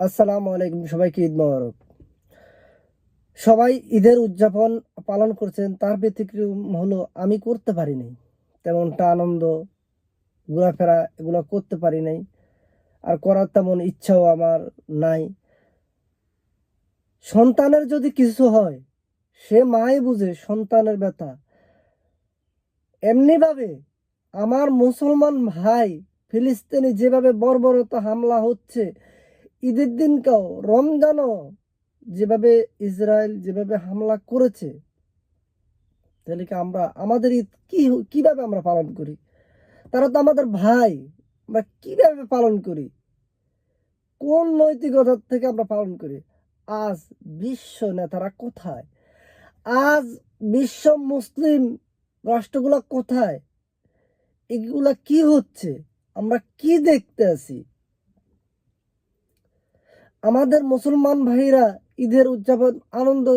আসসালামু আলাইকুম, সবাইকে ঈদ মোবারক। সবাই ঈদের উদযাপন পালন করছেন, তার ব্যতিক্রম হলো আমি করতে পারি নাই। তেমনটা আনন্দ, ঘোরাফেরা এগুলো করতে পারি নাই। আর করার তেমন ইচ্ছাও আমার নাই। সন্তানের যদি কিছু হয়, সে মাই বুঝে সন্তানের ব্যথা। এমনিভাবে আমার মুসলমান ভাই ফিলিস্তিনি যেভাবে বর্বরতা হামলা হচ্ছে ঈদের দিনকেও, রমজানও যেভাবে ইসরায়েল যেভাবে হামলা করেছে, তাহলে কি আমরা, আমাদের ঈদ কি কীভাবে আমরা পালন করি? তারা তো আমাদের ভাই, আমরা কীভাবে পালন করি? কোন নৈতিকতার থেকে আমরা পালন করি? আজ বিশ্ব নেতারা কোথায়? আজ বিশ্ব মুসলিম রাষ্ট্রগুলা কোথায়? এগুলা কি হচ্ছে? আমরা কি দেখতে আছি? আমাদের মুসলমান ভাইরা ঈদের উদযাপন আনন্দ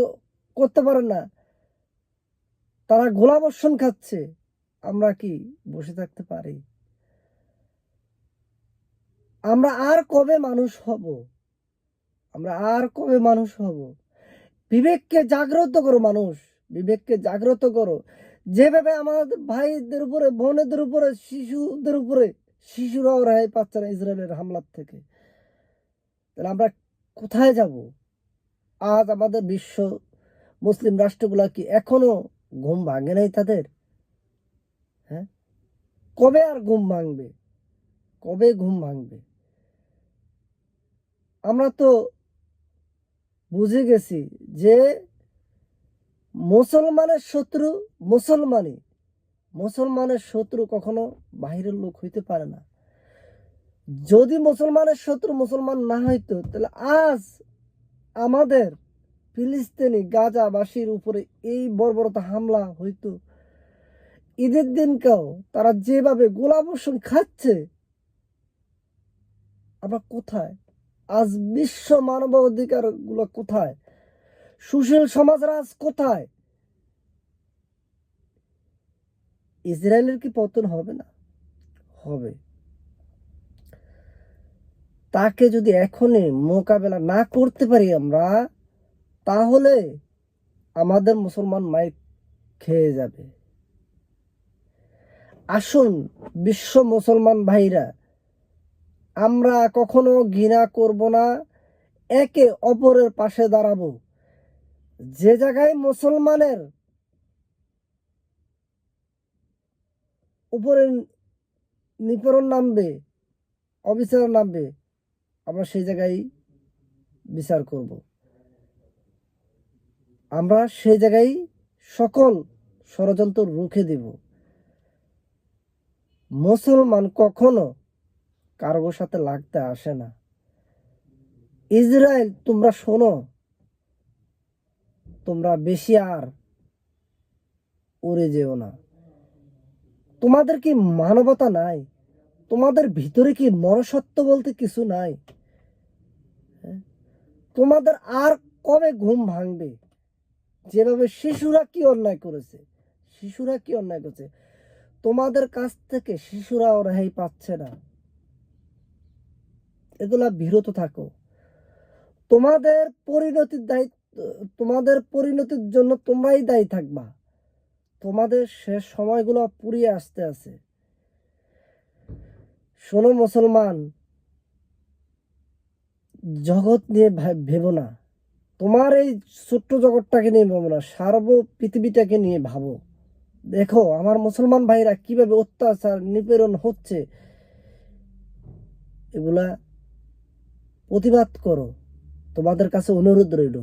করতে পারে না। তারা গোলাবর্ষণ খাচ্ছে। আমরা কি বসে থাকতে পারি? আমরা আর কবে মানুষ হব? আমরা আর কবে মানুষ হব? বিবেককে জাগ্রত করো মানুষ। বিবেককে জাগ্রত করো। যেভাবে আমাদের ভাইদের উপরে, বোনেদের উপরে, শিশুদের উপরে শিশুরাও রেহাই পাচ্ছে না ইসরায়েলের হামলার থেকে। তাহলে আমরা কোথায় যাব? আজ আমাদের বিশ্ব মুসলিম রাষ্ট্রগুলা কি এখনও ঘুম ভাঙে নাই তাদের? হ্যাঁ? কবে আর ঘুম ভাঙবে? কবে ঘুম ভাঙবে? আমরা তো বুঝে গেছি যে মুসলমানের শত্রু মুসলমানই। মুসলমানের শত্রু কখনো বাহিরের লোক হইতে পারে না। যদি মুসলমানের শত্রু মুসলমান না হইতো, তাহলে আজ আমাদের ফিলিস্তিনি গাজাবাসীর উপরে এই বর্বরতা হামলা হইতো। ঈদের দিনকেও তারা যেভাবে গোলাবর্ষণ খাচ্ছে, আমরা কোথায়? আজ বিশ্ব মানবাধিকারগুলো কোথায়? সুশীল সমাজরা আজ কোথায়? ইসরায়েলের কি পতন হবে না? হবে। তাকে যদি এখনই মোকাবেলা না করতে পারি আমরা, তাহলে আমাদের মুসলমান মাইক খেয়ে যাবে। আসুন বিশ্ব মুসলমান ভাইরা, আমরা কখনো ঘৃণা করব না, একে অপরের পাশে দাঁড়াবো। যে জায়গায় মুসলমানের উপরে নিপরণ নামবে, অবিচার নামবে আমরা সেই জায়গায় বিচার করব। আমরা সেই জায়গায় সকল ষড়যন্ত্র রুখে দেব। মুসলমান কখনো কারোর সাথে লাগতে আসে না। ইসরায়েল, তোমরা শোনো, তোমরা বেশি আর উড়ে যেও না। তোমাদের কি মানবতা নাই? তোমাদের ভিতরে কি মনসত্ব বলতে কিছু নাই? হ্যাঁ? তোমাদের আর কবে ঘুম ভাঙবে? যেভাবে শিশুরা কি অন্যায় করেছে? শিশুরা কি অন্যায় করেছে? তোমাদের কাছ থেকে শিশুরাও রেহাই পাচ্ছে না। এগুলা বিরত থাকো। তোমাদের পরিণতির দায়িত্ব, তোমাদের পরিণতির জন্য তোমরাই দায়ী থাকবা। তোমাদের শেষ সময়গুলো পুরিয়ে আসতে আছে। শোনো মুসলমান, জগৎ নিয়ে ভেবো না। তোমার এই ছোট্ট জগৎটাকে নিয়ে ভাবো না, সার্ব পৃথিবীটাকে নিয়ে ভাবো। দেখো, আমার মুসলমান ভাইরা কীভাবে অত্যাচার, নিপীড়ন হচ্ছে, এগুলা প্রতিবাদ করো। তোমাদের কাছে অনুরোধ রইল,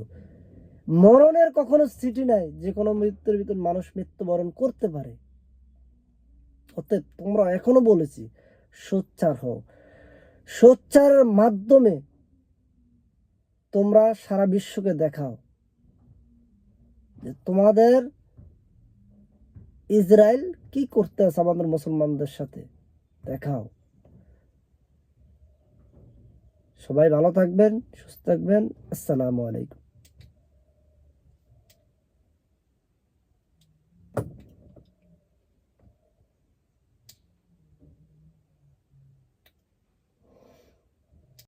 মরণের কখনো স্মৃতি নাই, যে কোনো মৃত্যুর ভিতর মানুষ মৃত্যুবরণ করতে পারে। অতএব তোমরা এখনও বলেছি সোচ্চার হও। সোচ্চারের মাধ্যমে তোমরা সারা বিশ্বকে দেখাও তোমাদের ইসরায়েল কি করতে আছে আমাদের মুসলমানদের সাথে। দেখাও। সবাই ভালো থাকবেন, সুস্থ থাকবেন। আসসালামু আলাইকুম।